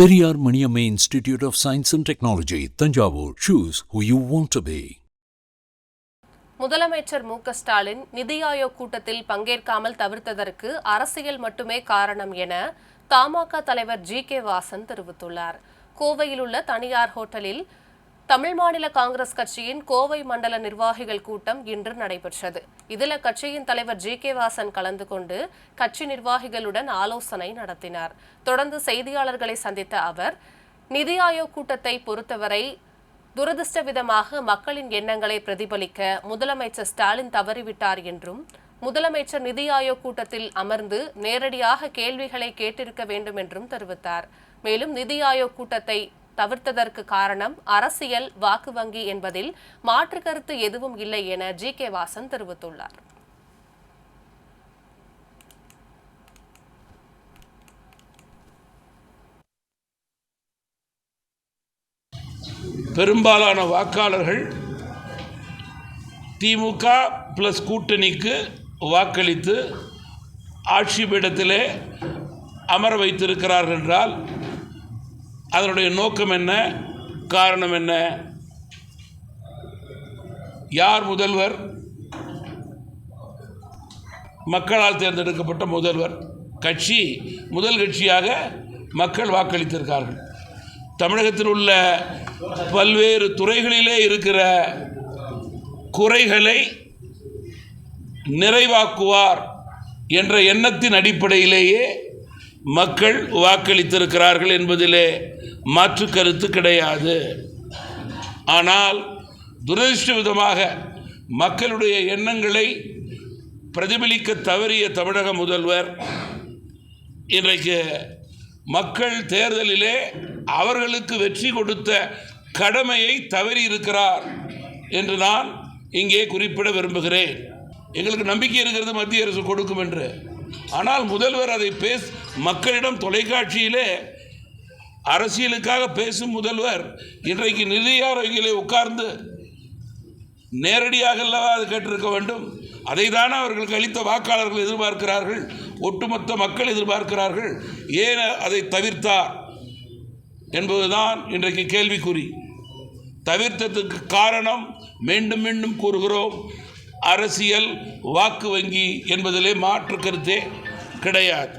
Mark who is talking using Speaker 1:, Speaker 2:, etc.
Speaker 1: Periyar Maniammai institute of science and technology Thanjavur. Choose who you want to be
Speaker 2: முதலமைச்சர் மு ஸ்டாலின் நிதி ஆயோக் கூட்டத்தில் பங்கேற்காமல் தவிர்த்ததற்கு அரசியல் மட்டுமே காரணம் என தமாக தலைவர் ஜி கே வாசன் தெரிவித்துள்ளார். கோவையில் உள்ள தனியார் ஹோட்டலில் தமிழ் மாநில காங்கிரஸ் கட்சியின் கோவை மண்டல நிர்வாகிகள் கூட்டம் இன்று நடைபெற்றது. இதில் கட்சியின் தலைவர் ஜி. கே. வாசன் கலந்து கொண்டு கட்சி நிர்வாகிகளுடன் ஆலோசனை நடத்தினார். தொடர்ந்து செய்தியாளர்களை சந்தித்த அவர் நிதி ஆயோக் கூட்டத்தை பொறுத்தவரை துரதிருஷ்டவிதமாக மக்களின் எண்ணங்களை பிரதிபலிக்க முதலமைச்சர் ஸ்டாலின் தவறிவிட்டார் என்றும் முதலமைச்சர் நிதி ஆயோக் கூட்டத்தில் அமர்ந்து நேரடியாக கேள்விகளை கேட்டிருக்க வேண்டும் என்றும் தெரிவித்தார். மேலும் நிதி ஆயோக் கூட்டத்தை தவிர்த்ததற்கு காரணம் அரசியல் வாக்கு வங்கி என்பதில் மாற்று கருத்து எதுவும் இல்லை என ஜி கே வாசன் தெரிவித்துள்ளார்.
Speaker 3: பெரும்பாலான வாக்காளர்கள் திமுக ப்ளஸ் கூட்டணிக்கு வாக்களித்து ஆட்சி பீடத்திலே அமர வைத்திருக்கிறார்கள் என்றால் அதனுடைய நோக்கம் என்ன? காரணம் என்ன? யார் முதல்வர்? மக்களால் தேர்ந்தெடுக்கப்பட்ட முதல்வர். கட்சி முதல் கட்சியாக மக்கள் வாக்களித்திருக்கார்கள். தமிழகத்தில் உள்ள பல்வேறு துறைகளிலே இருக்கிற குறைகளை நிறைவாக்குவார் என்ற எண்ணத்தின் அடிப்படையிலேயே மக்கள் வாக்களித்திருக்கிறார்கள் என்பதிலே மாற்று கருத்து கிடையாது. ஆனால் துரதிருஷ்டவிதமாக மக்களுடைய எண்ணங்களை பிரதிபலிக்க தவறிய தமிழக முதல்வர் இன்றைக்கு மக்கள் தேர்தலிலே அவர்களுக்கு வெற்றி கொடுத்த கடமையை தவறி இருக்கிறார் என்று நான் இங்கே குறிப்பிட விரும்புகிறேன். எங்களுக்கு நம்பிக்கை இருக்கிறது மத்திய அரசு கொடுக்கும் என்று. ஆனால் முதல்வர் அதை பேச மக்களிடம் தொலைக்காட்சியிலே அரசியலுக்காக பேசும் முதல்வர் இன்றைக்கு நிதி ஆரோக்கியிலே உட்கார்ந்து நேரடியாக அல்லவா அது கேட்டிருக்க வேண்டும். அதை தானே அவர்களுக்கு அளித்த வாக்காளர்கள் எதிர்பார்க்கிறார்கள். ஒட்டுமொத்த மக்கள் எதிர்பார்க்கிறார்கள். ஏன் அதை தவிர்த்தார் என்பதுதான் இன்றைக்கு கேள்விக்குறி. தவிர்த்ததுக்கு காரணம் மீண்டும் மீண்டும் கூறுகிறோம். அரசியல் வாக்கு வங்கி என்பதிலே மாற்று கருத்தே கிடையாது.